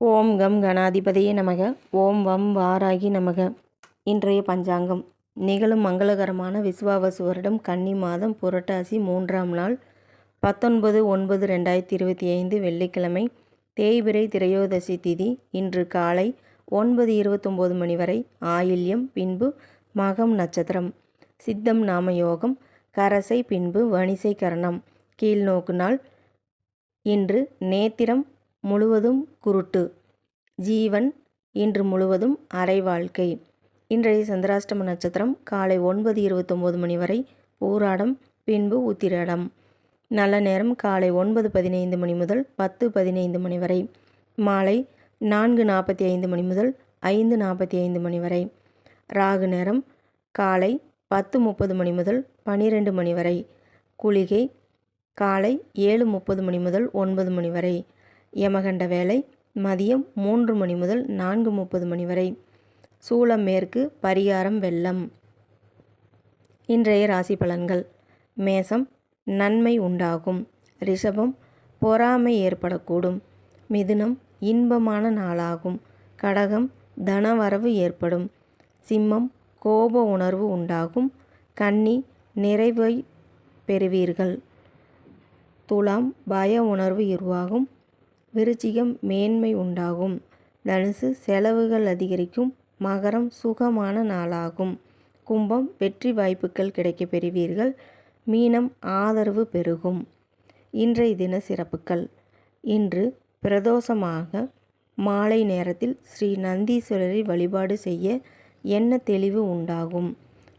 ஓம் come கணாதிபதியே நமக. ஓம் வம் வாராகி நமக. இன்றைய பஞ்சாங்கம். நிகழும் மங்களகரமான விஸ்வாவசு வருடம் கன்னி மாதம் புரட்டாசி மூன்றாம் நாள் பத்தொன்பது ஒன்பது ரெண்டாயிரத்தி இருபத்தி ஐந்து வெள்ளிக்கிழமை தேய்பிரை திரையோதசி திதி. இன்று காலை ஒன்பது இருபத்தொம்போது மணி வரை ஆயில்யம் பின்பு மகம் நட்சத்திரம். சித்தம் நாம யோகம் கரசை பின்பு வணிசை கரணம். கீழ்நோக்கு நாள். இன்று நேத்திரம் முழுவதும் குருட்டு. ஜீவன் இன்று முழுவதும் அரை வாழ்க்கை. இன்றைய சந்திராஷ்டம நட்சத்திரம் காலை ஒன்பது இருபத்தொம்போது மணி வரை பூராடம் பின்பு உத்திராடம். நல்ல நேரம் காலை ஒன்பது பதினைந்து மணி முதல் பத்து பதினைந்து மணி வரை. மாலை நான்கு நாற்பத்தி ஐந்து மணி முதல் ஐந்து நாற்பத்தி ஐந்து மணி வரை. ராகு நேரம் காலை பத்து முப்பது மணி முதல் பனிரெண்டு மணி வரை. குளிகை காலை ஏழு முப்பது மணி முதல் ஒன்பது மணி வரை. யமகண்ட வேலை மதியம் மூன்று மணி முதல் நான்கு முப்பது மணி வரை. சூளம் மேற்கு பரிகாரம் வெள்ளம். இன்றைய ராசி பலன்கள். மேசம் நன்மை உண்டாகும். ரிஷபம் பொறாமை ஏற்படக்கூடும். மிதுனம் இன்பமான நாளாகும். கடகம் தனவரவு ஏற்படும். சிம்மம் கோப உணர்வு உண்டாகும். கன்னி நிறைவை பெறுவீர்கள். துலாம் பய உணர்வு உருவாகும். விருச்சிகம் மேன்மை உண்டாகும். தனுசு செலவுகள் அதிகரிக்கும். மகரம் சுகமான நாளாகும். கும்பம் வெற்றி வாய்ப்புகள் கிடைக்கப் பெறுவீர்கள். மீனம் ஆதரவு பெருகும். இன்றைய தின சிறப்புகள். இன்று பிரதோஷமாக மாலை நேரத்தில் ஸ்ரீ நந்தீஸ்வரரை வழிபாடு செய்ய எண்ண தெளிவு உண்டாகும்?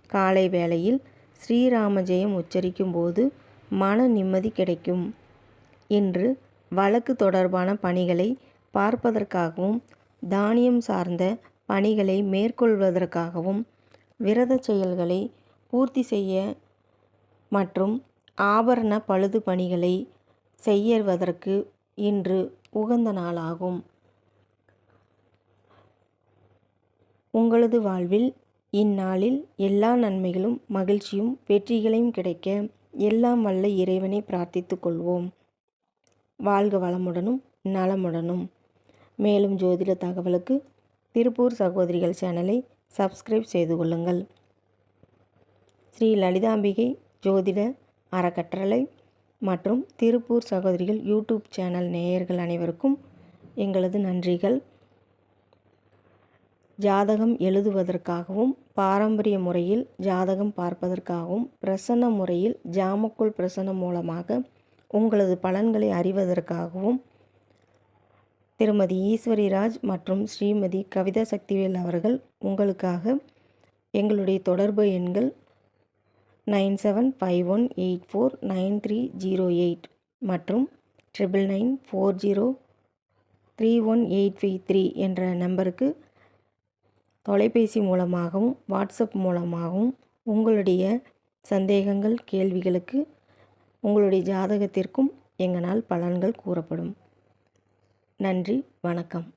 காலை வேளையில் ஸ்ரீராமஜெயம் உச்சரிக்கும் போது மன நிம்மதி கிடைக்கும். இன்று வழக்கு தொடர்பான பணிகளை பார்ப்பதற்காகவும் தானியம் சார்ந்த பணிகளை மேற்கொள்வதற்காகவும் விரத செயல்களை பூர்த்தி செய்ய மற்றும் ஆபரண பழுது பணிகளை செய்யவதற்கு இன்று உகந்த நாளாகும். உங்களது வாழ்வில் இந்நாளில் எல்லா நன்மைகளும் மகிழ்ச்சியும் வெற்றிகளையும் கிடைக்க எல்லாம் வல்ல இறைவனை பிரார்த்தித்துக் கொள்வோம். வாழ்க வளமுடனும் நலமுடனும். மேலும் ஜோதிட தகவலுக்கு திருப்பூர் சகோதரிகள் சேனலை சப்ஸ்கிரைப் செய்து கொள்ளுங்கள். ஸ்ரீ லலிதாம்பிகை ஜோதிட அறக்கட்டளை மற்றும் திருப்பூர் சகோதரிகள் யூடியூப் சேனல் நேயர்கள் அனைவருக்கும் எங்களது நன்றிகள். ஜாதகம் எழுதுவதற்காகவும் பாரம்பரிய முறையில் ஜாதகம் பார்ப்பதற்காகவும் பிரசன்ன முறையில் ஜாமக்குள் பிரசன்னம் மூலமாக உங்களது பலன்களை அறிவதற்காகவும் திருமதி ஈஸ்வரிராஜ் மற்றும் ஸ்ரீமதி கவிதா சக்திவேல் அவர்கள் உங்களுக்காக எங்களுடைய தொடர்பு எண்கள் nine seven five one eight four nine three zero eight மற்றும் triple nine four zero three one eight five three என்ற நம்பருக்கு தொலைபேசி மூலமாகவும் வாட்ஸ்அப் மூலமாகவும் உங்களுடைய சந்தேகங்கள் கேள்விகளுக்கு உங்களுடைய ஜாதகத்திற்கும் எங்களால் பலன்கள் கூறப்படும். நன்றி வணக்கம்.